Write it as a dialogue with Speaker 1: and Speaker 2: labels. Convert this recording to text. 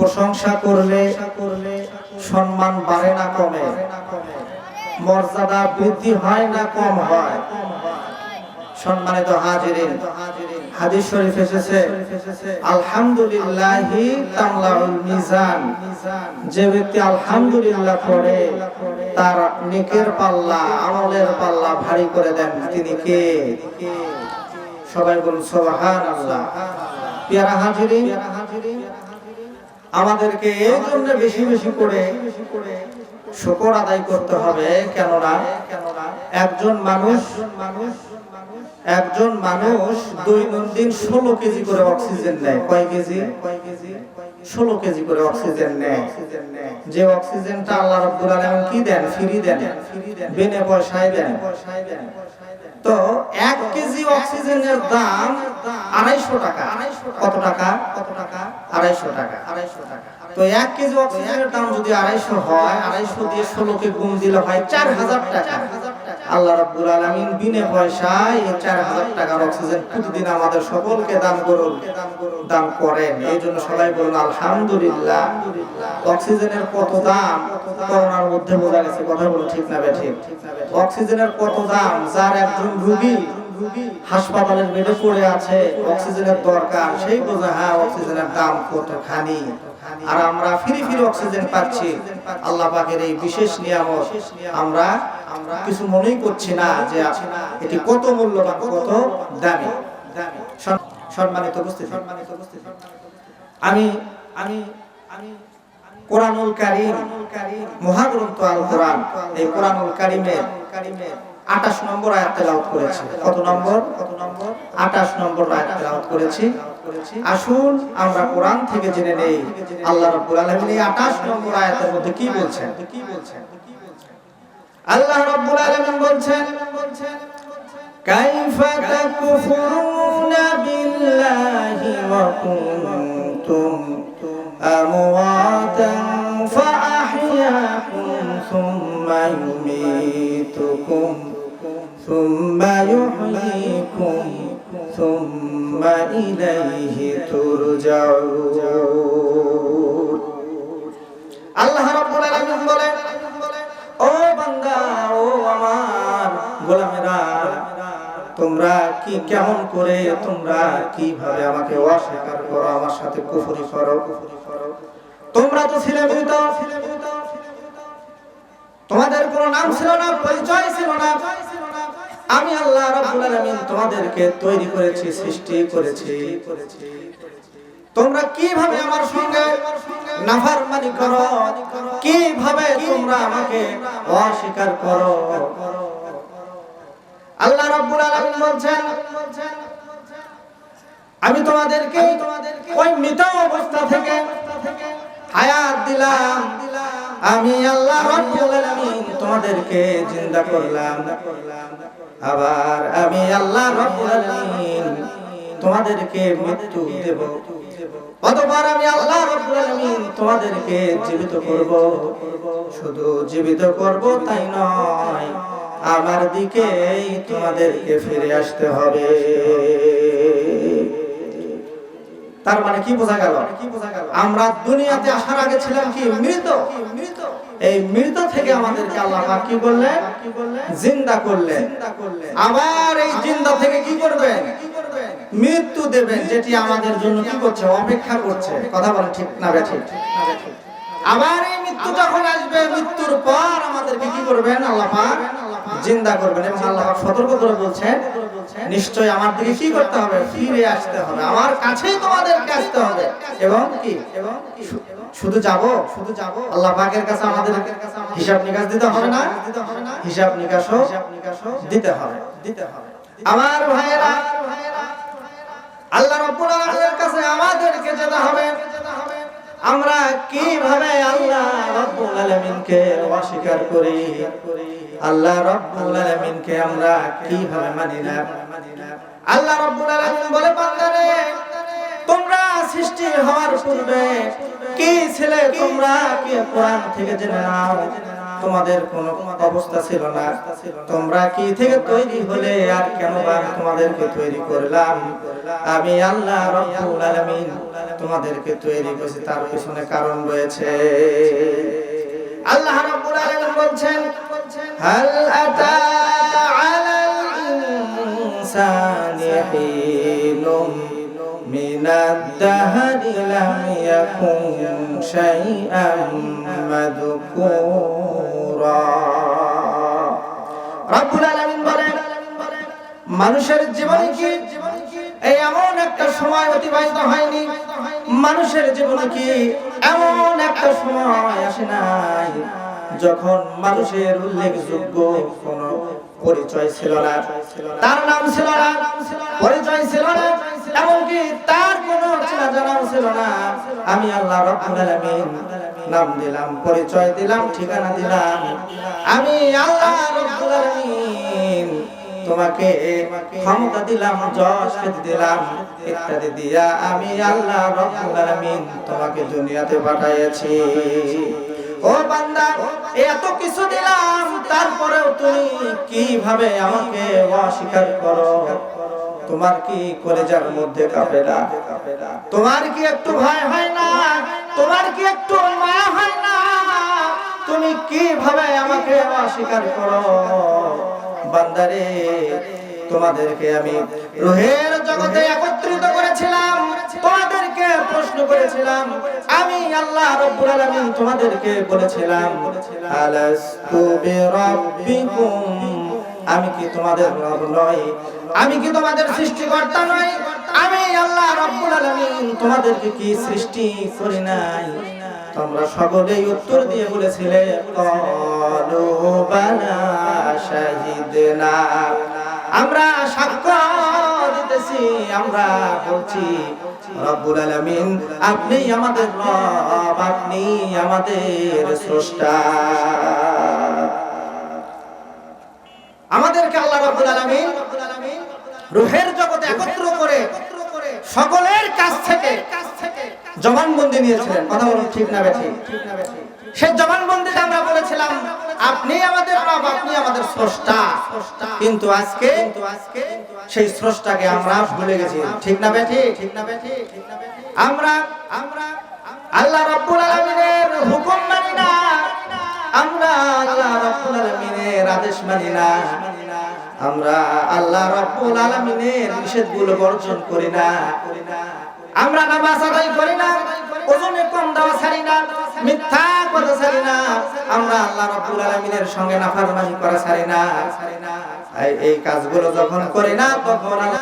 Speaker 1: প্রশংসা করলে সম্মান বাড়ে না কমে। মর্যাদা বৃদ্ধি হয় না কম হয়। সম্মানিত হাজিরিন, হাদিস শরীফ এসেছে, আলহামদুলিল্লাহি তামলাউল মিজান। যে ব্যক্তি আলহামদুলিল্লাহ পড়ে তার নেকের পাল্লা, আমলের পাল্লা ভারী করে দেন। তিনি কে? সবাই বলুন, সুবহানাল্লাহ। পেয়ারা হাজিরিন আমাদেরকে এই জন্য বেশি বেশি করে শুকর আদায় করতে হবে, কেননা একজন মানুষ একজন মানুষ দৈনন্দিন ষোলো কেজি করে অক্সিজেন নেয়। কয় কেজি? ষোলো কেজি করে অক্সিজেন নেয়। যে অক্সিজেনটা আল্লাহ রব্বুল আলামিন কি দেন? ফ্রি দেন। বিনা পয়সায় দেন। তো এক কেজি অক্সিজেনের দাম আড়াইশো টাকা। কত টাকা? কত টাকা আড়াইশো টাকা আড়াইশো টাকা। তো এক কেজি অক্সিজেনের দাম যদি আড়াইশো হয়, আড়াইশো দিয়ে ষোলোকে গুণ দিলে হয় চার হাজার টাকা। আল্লাহ রাব্বুল আলামিন বিনে পয়সায় এই চার হাজার টাকার অক্সিজেন প্রতিদিন আমাদের সকলকে দান করুন। দান করেন। এই জন্য সবাই বলুন, আলহামদুলিল্লাহ। অক্সিজেনের কত দাম? করোনার মধ্যে বোঝা গেছে, কথা বলো ঠিক না ঠিক? অক্সিজেনের কত দাম? যার একজন রুগী হাসপাতালের বেডে পড়ে আছে, অক্সিজেনের দরকার, সেই বোঝা হ্যাঁ অক্সিজেনের দাম কতখানি? আর আমরা ফ্রি ফ্রি অক্সিজেন পাচ্ছি। আল্লাহ পাকের এই বিশেষ নিয়ামত আমরা কিছু মনেই করছি না যে এটি কত মূল্যবান, কত দামি। সম্মানিত উপস্থিতি সম্মানিত উপস্থিতি। আমি আমি আমি নম্বর কত নম্বর? নম্বর করেছি। আসুন আমরা কোরআন থেকে জেনে নেই। আল্লাহ রাব্বুল আলামিন এই 28 নম্বর আয়াতের মধ্যে কি বলছেন কি বলছেন? আল্লাহ রাব্বুল আলামিন বলছেন, কাইফা তাকফুরুনা বিল্লাহি ওয়া কুনতুম আমওয়াতান ফাআহইয়াকুম সুম্মা ইউমীতুকুম সুম্মা ইউহয়ীকুম সুম্মা ইলাইহি তুরজাউন। আল্লাহ রাব্বুল আলামিন বলেন গোলামেরা, তোমরা কি কেমন করে, তোমরা কীভাবে আমাকে অস্বীকার করো, আমার সাথে কুফরি করো? তোমরা তো ছিলে মৃত তোমাদের কোনো নাম ছিল না, পরিচয় ছিল না। আমি আল্লাহ রাব্বুল আলামিন তোমাদেরকে তৈরি করেছি, সৃষ্টি করেছি। তোমরা কীভাবে আমার সঙ্গে নাফরমানি করো? কীভাবে তোমরা আমাকে অস্বীকার করো? আল্লাহ রাব্বুল আলামিন বলছেন, আমি তোমাদেরকে ওই মৃত অবস্থা থেকে হায়াত দিলাম। আমি আল্লাহ রাব্বুল আলামিন তোমাদেরকে জিন্দা করলাম। আবার আমি আল্লাহ রাব্বুল আলামিন তোমাদেরকে মৃত্যু দেব। আমি আল্লাহ রাব্বুল আলামিন তোমাদেরকে জীবিত করব। শুধু জীবিত করব তাই নয় আমার দিকেই তোমাদেরকে ফিরে আসতে হবে। তার মানে কি বোঝা গেল? আমরা দুনিয়াতে আসার আগে ছিলাম কি? মৃত। এই মৃত থেকে আমাদেরকে আল্লাহ পাক কি বললেন? জিন্দা করলেন। আবার এই জিন্দা থেকে কি করবেন? মৃত্যু দেবেন, যেটি আমাদের জন্য কি করছে? অপেক্ষা করছে। কথা বলে ঠিক না ঠিক? আবার এই মৃত্যু যখন আসবে, মৃত্যুর পর আমাদেরকে কি করবেন আল্লাহ জিন্দা করবেন এবং আল্লাহ সতর্ক করে বলছেন নিশ্চয় আমার দিকে কি করতে হবে? ফিরে আসতে হবে। আমার কাছেই তোমাদেরকে আসতে হবে। এবং কি? এবং শুধু যাব? শুধু যাব আল্লাহ পাকের কাছে আমাদের হিসাব নিকাশ দিতে হবে না? হিসাব নিকাশও দিতে হবে দিতে হবে। আমার ভাইয়েরা, আল্লাহ রাব্বুল আলামিনের আমরা কীভাবে আল্লাহ রব্বুল আলামিনকে অস্বীকার করি? আল্লাহ রব্বুল আলামিনকে আমরা কীভাবে মানি না? আল্লাহ রব্বুল আলামিন বলে, বান্দারে, তোমরা সৃষ্টি হওয়ার পূর্বে কি ছিলে তোমরা? কি কোরআন থেকে জেনে নাও। তোমাদের কোনো অবস্থা ছিল না। তোমরা কি থেকে তৈরি হলে আর কেন তোমাদেরকে তৈরি করলাম? আমি আল্লাহ রব্বুল আলামিন তোমাদেরকে তৈরি করেছি, তার পিছনে কারণ রয়েছে। আল্লাহ রাব্বুল আলামিন বলছেন, হাল আতা আলাল ইনসানি দাহরি লাম ইয়াকুন মানুষের জীবনে কি এই এমন একটা সময় অতিবাহিত হয়নি? মানুষের জীবনে কি এমন একটা সময় আসে নাই যখন মানুষের উল্লেখযোগ্য কোন পরিচয় ছিল না? তার নাম ছিল না, পরিচয় ছিল না, এমনকি তার কোনো চেনা জানাও ছিল না। আমি আল্লাহ রব্বুল আলামিন নাম দিলাম, পরিচয় দিলাম, ঠিকানা দিলাম। আমি আল্লাহ রব্বুল আলামিন তোমাকে ক্ষমতা দিলাম, যশ দিলাম, ইত্যাদি দিয়া আমি আল্লাহ রব্বুল আলামিন তোমাকে দুনিয়াতে পাঠিয়েছি ও বান্দা, এত কিছু দিলাম, তারপরেও তুমি কীভাবে আমাকে অস্বীকার করো? তোমার কি কলেজার মধ্যে কাঁপে না? তোমার কি একটু ভয় হয় না? তোমার কি একটু মায়া হয় না? তুমি কীভাবে আমাকে অস্বীকার করো? বান্দারে, তোমাদেরকে আমি রুহের জগতে একত্রিত করেছিলাম। তোমাদেরকে প্রশ্ন করেছিলাম। আমি আল্লাহ রব্বুল আলামিন তোমাদেরকে বলেছিলাম, আলাস্তু বিরাব্বিকুম? আমি কি তোমাদের রব নই? আমি কি তোমাদের সৃষ্টিকর্তা নই? আমি আল্লাহ রব্বুল আলামিন তোমাদেরকে কি সৃষ্টি করি নাই? তোমরা সকলেই উত্তর দিয়ে বলেছিলে ক্বালু বালা শাহিদনা। আমরা সাক্ষ্য দিতেছি, আমরা বলছি, রব্বুল আলামিন, আপনি আমাদের রব, আপনি আমাদের স্রষ্টা। আমাদেরকে আল্লাহ রাব্বুল আলামিন রূহের জগতে একত্র করে সকলের কাছ থেকে জবানবন্দি নিয়েছিলেন। কথা বলুন, ঠিক না বেঠি? সেই জবানবন্দিতে আমরা বলেছিলাম, আপনি আমাদের রব আপনি আমাদের স্রষ্টা। কিন্তু আজকে সেই স্রষ্টাকে আমরা ভুলে গেছি। ঠিক না বেঠি? ঠিক না বেঠি আমরা আমরা আল্লাহ রাব্বুল আলামিনের হুকুম মানি না। আমরা আল্লাহ রাব্বুল আলামিনের আদেশ মানি না। আমরা আল্লাহ রব্বুল আলামিনের নিষেধগুলো বর্জন করি না। আমরা নামাজ আদায় করি না, ওজনে কম দেওয়া ছাড়ি না, মিথ্যা কথা ছাড়ি না। আমরা আল্লাহ রব্বুল আলামিনের সঙ্গে নাফরমানি করা ছাড়ি না। এই- কাজগুলো যখন করি না, তখন